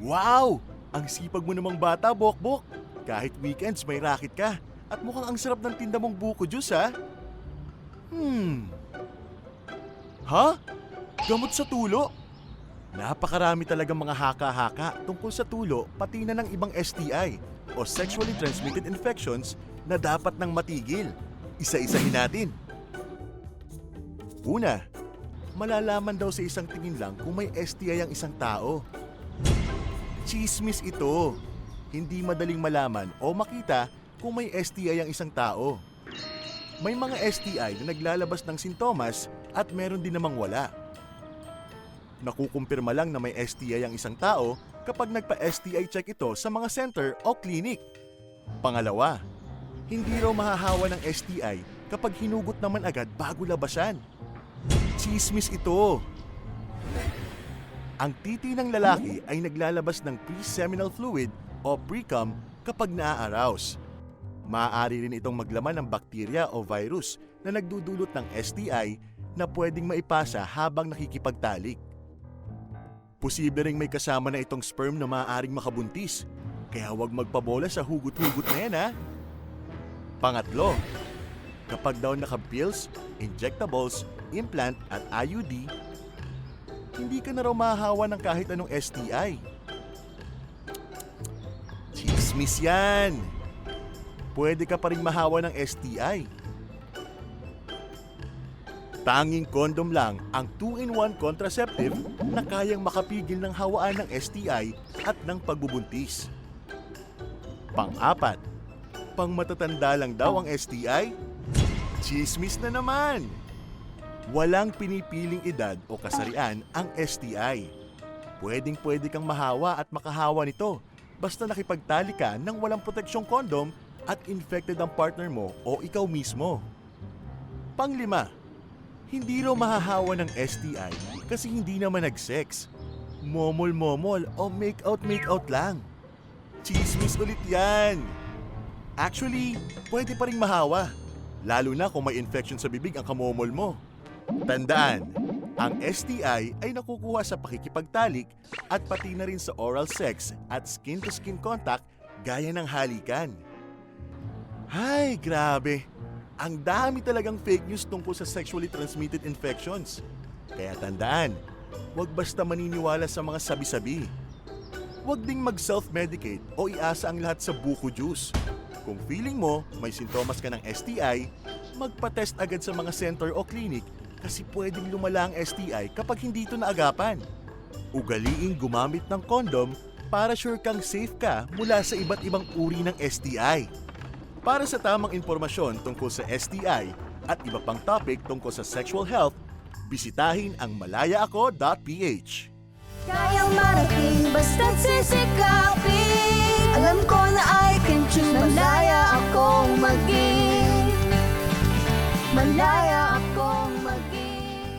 Wow! Ang sipag mo namang bata, Bokbok. Kahit weekends may racket ka. At mukhang ang sarap ng tinda mong buko juice, ha? Hmm. Ha? Gamot sa tulo? Napakarami talagang mga haka-haka tungkol sa tulo pati na ng ibang STI o sexually transmitted infections na dapat nang matigil. Isa-isahin natin. Una, malalaman daw sa isang tingin lang kung may STI ang isang tao. Chismis ito. Hindi madaling malaman o makita kung may STI ang isang tao. May mga STI na naglalabas ng sintomas at meron din namang wala. Nakukumpirma lang na may STI ang isang tao kapag nagpa-STI check ito sa mga center o clinic. Pangalawa, hindi raw mahahawa ng STI kapag hinugot naman agad bago labasan. Chismis ito. Ang titi ng lalaki ay naglalabas ng pre-seminal fluid o pre-cum kapag naa-arouse. Maaari rin itong maglaman ng bakterya o virus na nagdudulot ng STI na pwedeng maipasa habang nakikipagtalik. Posible ring may kasama na itong sperm na maaaring makabuntis, kaya huwag magpabola sa hugot-hugot na yan ha. Pangatlo, kapag daw naka-pills, injectables, implant at IUD, hindi ka na raw mahahawa ng kahit anong STI. Chismis yan! Pwede ka pa rin mahawa ng STI. Tanging kondom lang ang 2-in-1 contraceptive na kayang makapigil ng hawaan ng STI at ng pagbubuntis. Pang-apat, pang matatanda lang daw ang STI? Chismis na naman! Walang pinipiling edad o kasarian ang STI. Pwedeng pwede kang mahawa at makahawa nito basta nakipagtali ka ng walang proteksyong kondom at infected ang partner mo o ikaw mismo. Panglima, hindi raw mahahawa ng STI kasi hindi naman nag-sex. Momol-momol o make-out-make-out lang. Chismis ulit yan. Actually, pwede pa rin mahawa. Lalo na kung may infection sa bibig ang kamomol mo. Tandaan, ang STI ay nakukuha sa pakikipagtalik at pati na rin sa oral sex at skin-to-skin contact gaya ng halikan. Ay, grabe. Ang dami talagang fake news tungkol sa sexually transmitted infections. Kaya tandaan, huwag basta maniniwala sa mga sabi-sabi. Huwag ding mag-self-medicate o iasa ang lahat sa buko juice. Kung feeling mo may sintomas ka ng STI, magpa-test agad sa mga center o clinic kasi pwedeng lumala ang STI kapag hindi ito naagapan. Ugaliing gumamit ng kondom para sure kang safe ka mula sa iba't ibang uri ng STI. Para sa tamang impormasyon tungkol sa STI at iba pang topic tungkol sa sexual health, bisitahin ang malayaako.ph. Kayang marating basta't sisikapin Alam ko na I can choose